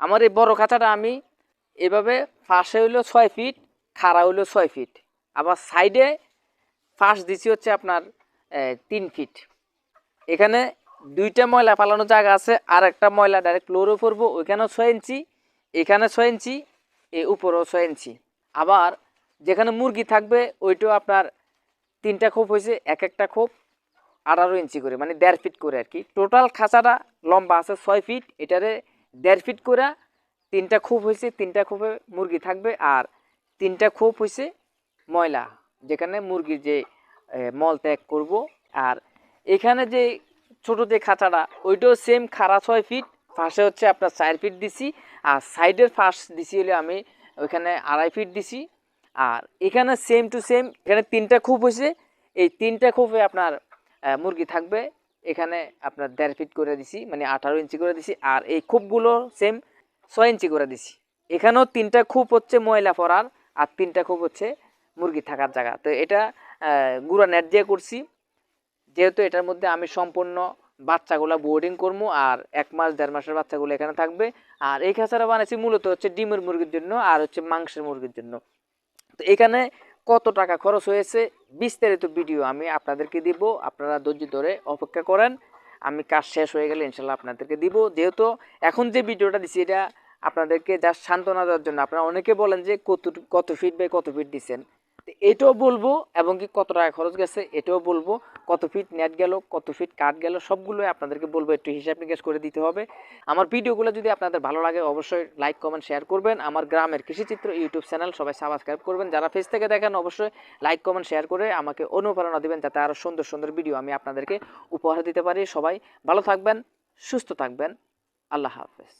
আমার এই বড় খাঁচাটা আমি এভাবে ফাঁসে হইল ছয় ফিট খাড়া হইল ছয় ফিট আবার সাইডে ফাঁস দিছি হচ্ছে আপনার তিন ফিট এখানে দুইটা ময়লা পালানো জায়গা আছে আর একটা ময়লা ডাইরেক্ট ফ্লোরে পড়ব, ওইখানেও ছয় ইঞ্চি এখানে ছয় ইঞ্চি এ উপরেও ছয় ইঞ্চি আবার যেখানে মুরগি থাকবে, ওইটাও আপনার তিনটা খোপ হয়েছে, এক একটা খোপ আঠারো ইঞ্চি করে মানে দেড় ফিট করে আর কি। টোটাল খাঁচাটা লম্বা আছে ছয় ফিট এটারে দেড় ফিট করে তিনটা খোপ হয়েছে, তিনটা খোপে মুরগি থাকবে আর তিনটা খোপ হয়েছে ময়লা, যেখানে মুরগির যে মল ত্যাগ করব। আর এখানে যে ছোট যে খাঁচাটা, ওইটাও সেম খাড়া ছয় ফিট ফাঁসে হচ্ছে আপনার চার ফিট দিছি আর সাইডের ফাঁস দিছি হলে আমি ওইখানে আড়াই ফিট দিছি। আর এখানে সেম টু সেম এখানে তিনটা খোপ হয়েছে, এই তিনটা খোপে আপনার মুরগি থাকবে। এখানে আপনার দেড় ফিট করে দিছি মানে আঠারো ইঞ্চি করে দিছি, আর এই খোপগুলো সেম ছয় ইঞ্চি করে দিছি। এখানেও তিনটা খোপ হচ্ছে ময়লা পড়ার, আর তিনটা খোপ হচ্ছে মুরগি থাকার জায়গা। তো এটা গুঁড়া নেট দিয়ে করছি। যেহেতু এটার মধ্যে আমি সম্পূর্ণ বাচ্চাগুলো বোর্ডিং করব আর এক মাস, দেড় মাসের বাচ্চাগুলো এখানে থাকবে। আর এই খাঁচাটা বানাইছি মূলত হচ্ছে ডিমের মুরগির জন্য, আর হচ্ছে মাংসের মুরগির জন্য। তো এখানে কত টাকা খরচ হয়েছে, বিস্তারিত ভিডিও আমি আপনাদেরকে দিব। আপনারা ধৈর্য ধরে অপেক্ষা করেন। আমি কাজ শেষ হয়ে গেলে ইনশাল্লাহ আপনাদেরকে দিব। যেহেতু এখন যে ভিডিওটা দিছি, এটা আপনাদেরকে যা সান্ত্বনা দেওয়ার জন্য। আপনারা অনেকে বলেন যে কত কত ফিট বাই কত ফিট দিচ্ছেন এটাও বলব, এবং কি কত টাকা খরচ গেছে এটাও বলব, কত ফিট নেট গেল, কত ফিট কাট গেল, সবগুলোই আপনাদেরকে বলব, একটু হিসাব নিকাশ করে দিতে হবে। আমার ভিডিওগুলো যদি আপনাদের ভালো লাগে, অবশ্যই লাইক কমেন্ট শেয়ার করবেন। আমার গ্রামের কৃষিচিত্র ইউটিউব চ্যানেল সবাই সাবস্ক্রাইব করবেন। যারা ফেস থেকে দেখেন, অবশ্যই লাইক কমেন্ট শেয়ার করে আমাকে অনুপ্রেরণা দেবেন, যাতে আরও সুন্দর সুন্দর ভিডিও আমি আপনাদেরকে উপহার দিতে পারি। সবাই ভালো থাকবেন, সুস্থ থাকবেন। আল্লাহ হাফেজ।